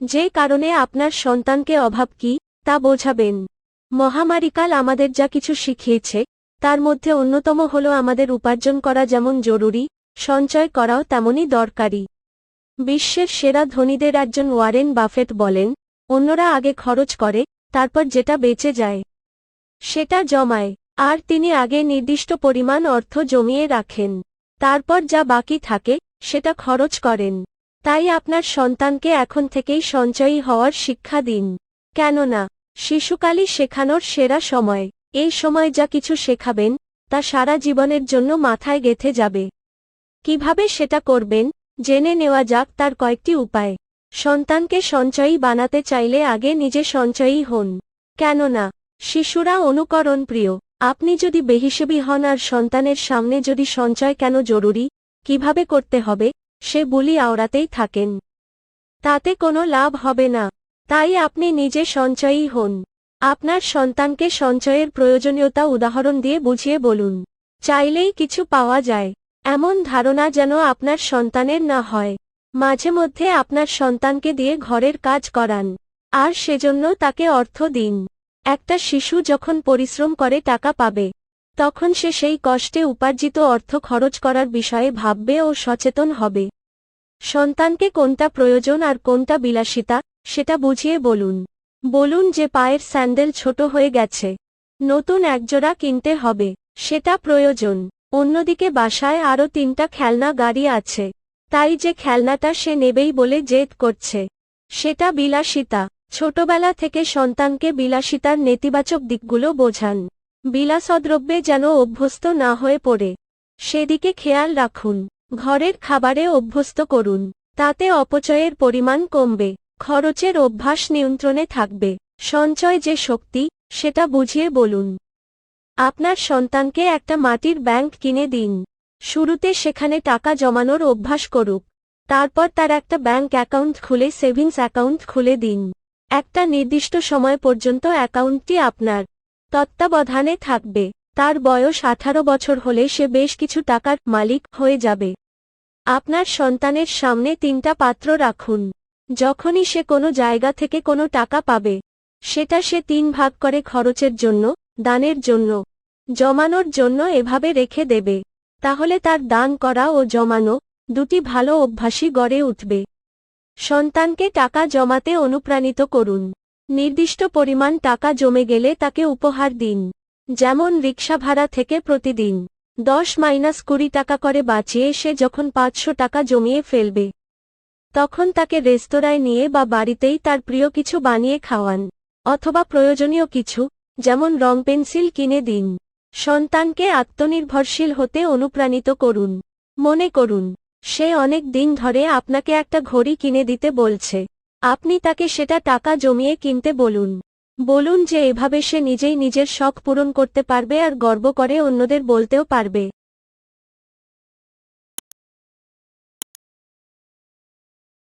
যে কারণে আপনার সন্তানকে অভাব কি, তা বোঝাবেন। মহামারীকাল আমাদের যা কিছু শিখিয়েছে, তার মধ্যে অন্যতম হল আমাদের উপার্জন করা যেমন জরুরি, সঞ্চয় করাও তেমনই দরকারি। বিশ্বের সেরা ধনীদের একজন ওয়ারেন বাফেট বলেন, অন্যরা আগে খরচ করে, তারপর যেটা বেঁচে যায়, সেটা জমায়, আর তিনি আগে নির্দিষ্ট পরিমাণ অর্থ জমিয়ে রাখেন। তারপর যা বাকি থাকে, সেটা খরচ করেন। তাই আপনার সন্তানকে এখন থেকেই সঞ্চয়ী হওয়ার শিক্ষা দিন। কেননা, শিশুকালই শেখানোর সেরা সময়। এই সময় যা কিছু শেখাবেন, তা সারা জীবনের জন্য মাথায় গেথে যাবে। কীভাবে সেটা করবেন, জেনে নেওয়া যাক তার কয়েকটি উপায়। সন্তানকে সঞ্চয়ী বানাতে চাইলে আগে নিজে সঞ্চয়ী হন। কেননা, শিশুরা অনুকরণ প্রিয় আপনি যদি বেহিসেবি হন আর সন্তানের সামনে যদি সঞ্চয় কেন জরুরি, কীভাবে করতে হবে সে বুলি আওড়াতেই থাকেন। তাতে কোনো লাভ হবে না। তাই আপনি নিজে সঞ্চয়ী হন। আপনার সন্তানকে সঞ্চয়ের প্রয়োজনীয়তা উদাহরণ দিয়ে বুঝিয়ে বলুন। চাইলেই কিছু পাওয়া যায়। এমন ধারণা যেন আপনার সন্তানের না হয়। মাঝে মধ্যে আপনার সন্তানকে দিয়ে ঘরের কাজ করান। আর সেজন্য তাকে অর্থ দিন। একটা শিশু যখন পরিশ্রম করে টাকা পাবে তখন সে সেই কষ্টে উপার্জিত অর্থ খরচ করার বিষয়ে ভাববে ও সচেতন হবে। সন্তানকে কোনটা প্রয়োজন আর কোনটা বিলাসিতা, সেটা বুঝিয়ে বলুন। বলুন যে পায়ের স্যান্ডেল ছোট হয়ে গেছে। নতুন একজোড়া কিনতে হবে, সেটা প্রয়োজন। অন্যদিকে বাসায় আরও তিনটা খেলনা গাড়ি আছে। তাই যে খেলনাটা সে নেবেই বলে জেদ করছে। সেটা বিলাসিতা। ছোটবেলা থেকে সন্তানকে বিলাসিতার নেতিবাচক দিকগুলো বোঝান। বিলাসদ্রব্যে যেন অভ্যস্ত না হয়ে পড়ে। সেদিকে খেয়াল রাখুন, ঘরের খাবারে অভ্যস্ত করুন, তাতে অপচয়ের পরিমাণ কমবে, খরচের অভ্যাস নিয়ন্ত্রণে থাকবে, সঞ্চয় যে শক্তি, সেটা বুঝিয়ে বলুন। আপনার সন্তানকে একটা মাটির ব্যাংক কিনে দিন। শুরুতে সেখানে টাকা জমানোর অভ্যাস করুক, তারপর তার একটা ব্যাংক অ্যাকাউন্ট খুলে সেভিংস অ্যাকাউন্ট খুলে দিন। একটা নির্দিষ্ট সময় পর্যন্ত অ্যাকাউন্টটি আপনার তত্ত্বাবধানে থাকবে। তার বয়স আঠারো বছর হলে সে বেশ কিছু টাকার মালিক হয়ে যাবে। আপনার সন্তানের সামনে তিনটা পাত্র রাখুন। যখনই সে কোনো জায়গা থেকে কোনো টাকা পাবে, সেটা সে তিন ভাগ করে খরচের জন্য, দানের জন্য, জমানোর জন্য এভাবে রেখে দেবে। তাহলে তার দান করা ও জমানো দুটি ভালো অভ্যাসই গড়ে উঠবে। সন্তানকে টাকা জমাতে অনুপ্রাণিত করুন। নির্দিষ্ট পরিমাণ টাকা জমে গেলে তাকে উপহার দিন। যেমন রিক্সা ভাড়া থেকে প্রতিদিন দশ মাইনাস কুড়ি টাকা করে বাঁচিয়ে সে যখন পাঁচশো টাকা জমিয়ে ফেলবে, তখন তাকে রেস্তোরাঁয় নিয়ে বা বাড়িতেই তার প্রিয় কিছু বানিয়ে খাওয়ান অথবা প্রয়োজনীয় কিছু, যেমন রং পেন্সিল কিনে দিন। সন্তানকে আত্মনির্ভরশীল হতে অনুপ্রাণিত করুন। মনে করুন, সে অনেক দিন ধরে আপনাকে একটা ঘড়ি কিনে দিতে বলছে। আপনি তাকে সেটা টাকা জমিয়ে কিনতে বলুন। বলুন যে এভাবে সে নিজেই নিজের শখ পূরণ করতে পারবে আর গর্ব করে অন্যদের বলতেও পারবে।